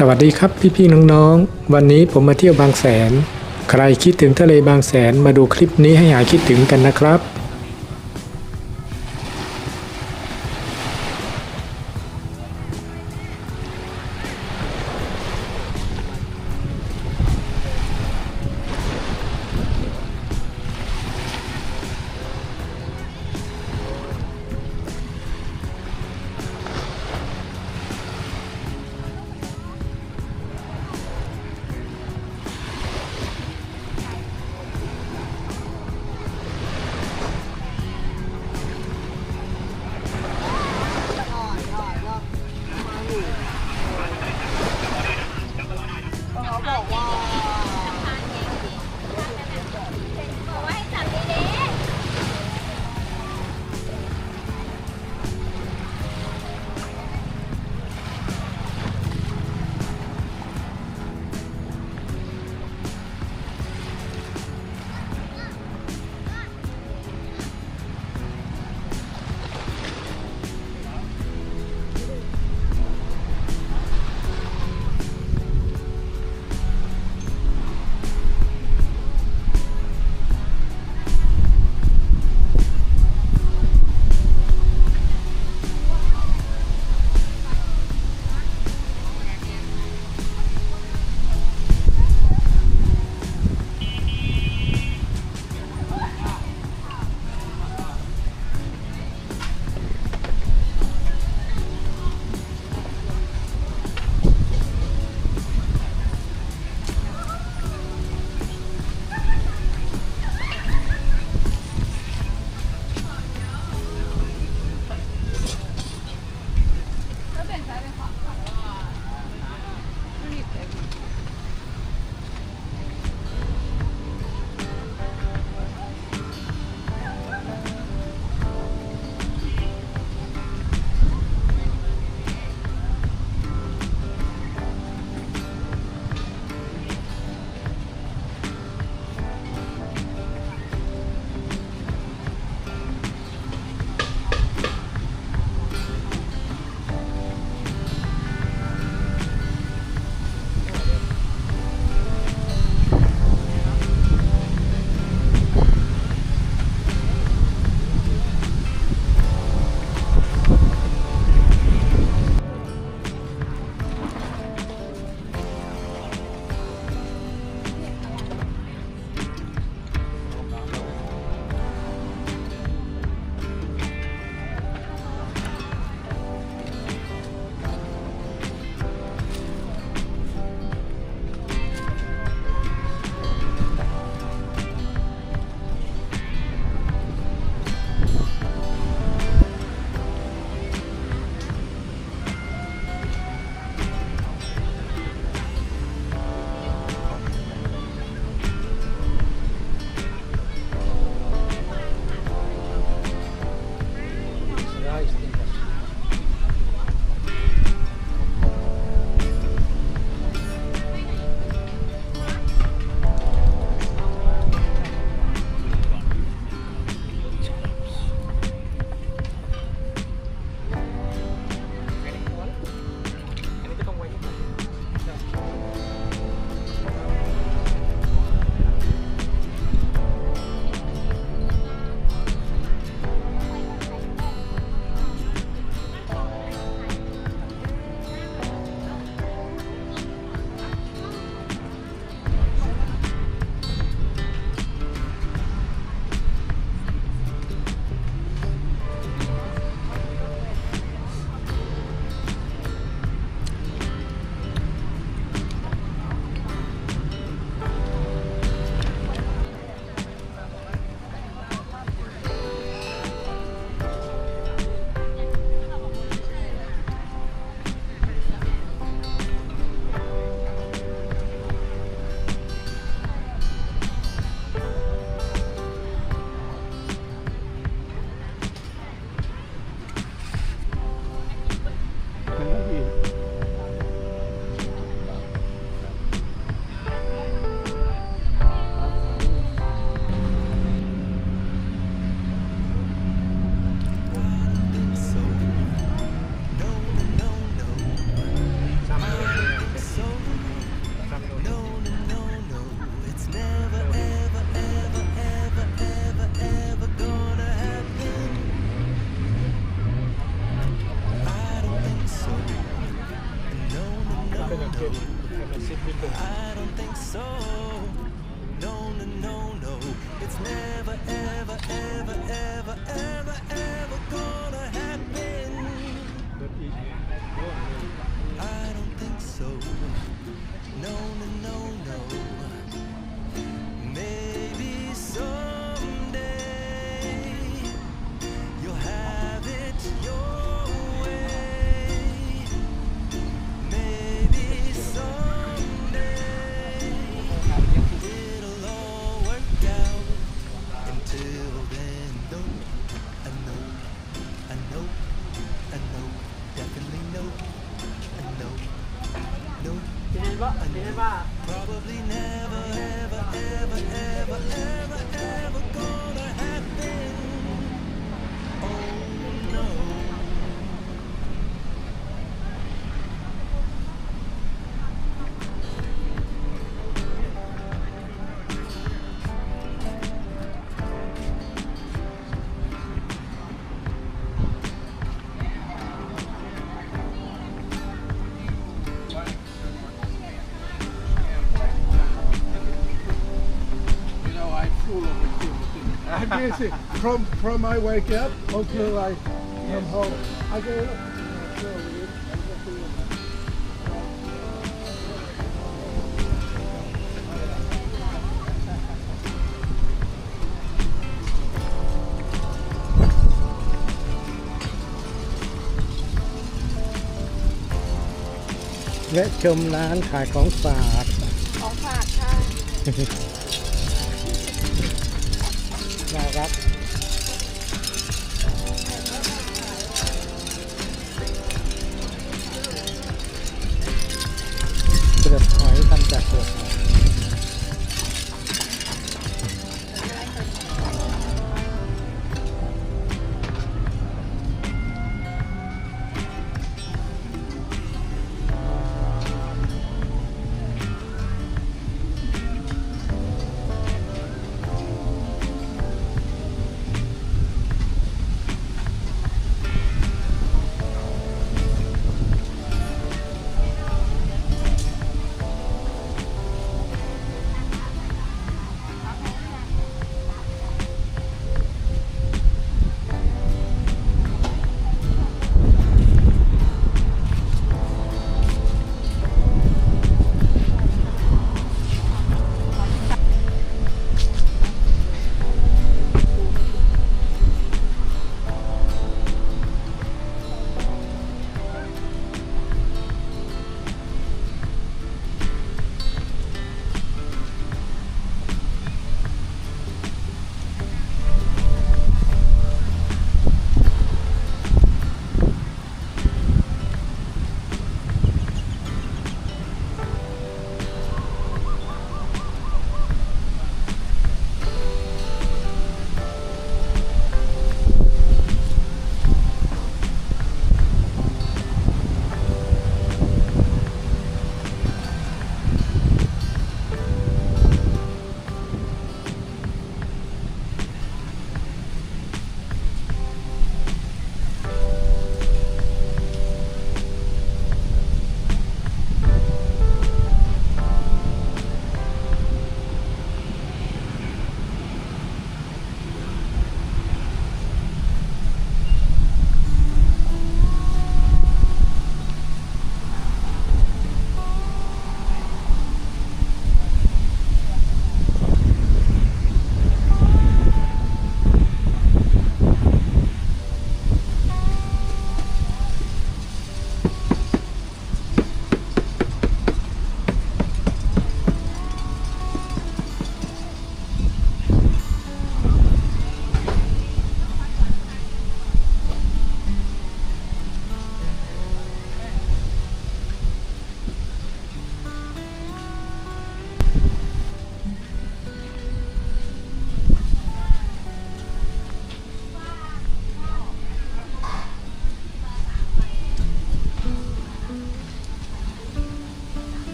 สวัสดีครับพี่ๆน้องๆ วันนี้ผมมาเที่ยวบางแสน ใครคิดถึงทะเลบางแสนมาดูคลิปนี้ให้หายคิดถึงกันนะครับ busy. From from I wake up until I come home. I go up. Vẽ chôm lán, khai ของฝาก ของฝากค่ะ ครับ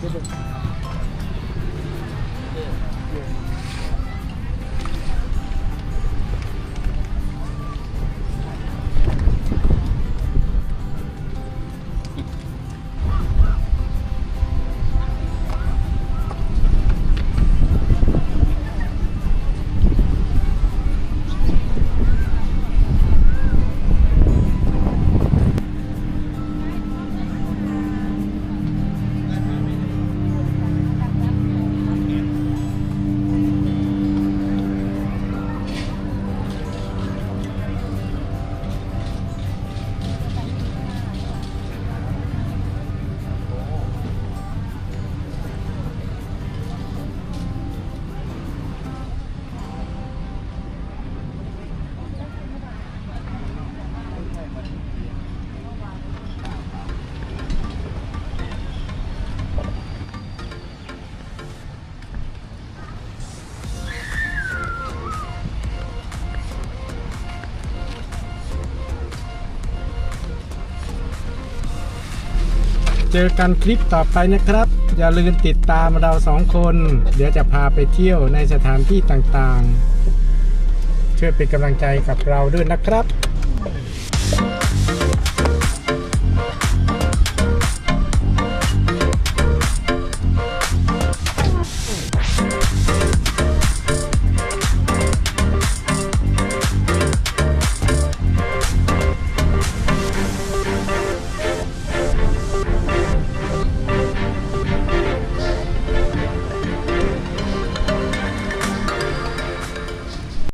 네. 네. เจอกันคลิปต่อไปนะครับ อย่าลืมติดตามเราสองคน เดี๋ยวจะพาไปเที่ยวในสถานที่ต่างๆ ช่วยเป็นกำลังใจกับเราด้วยนะครับ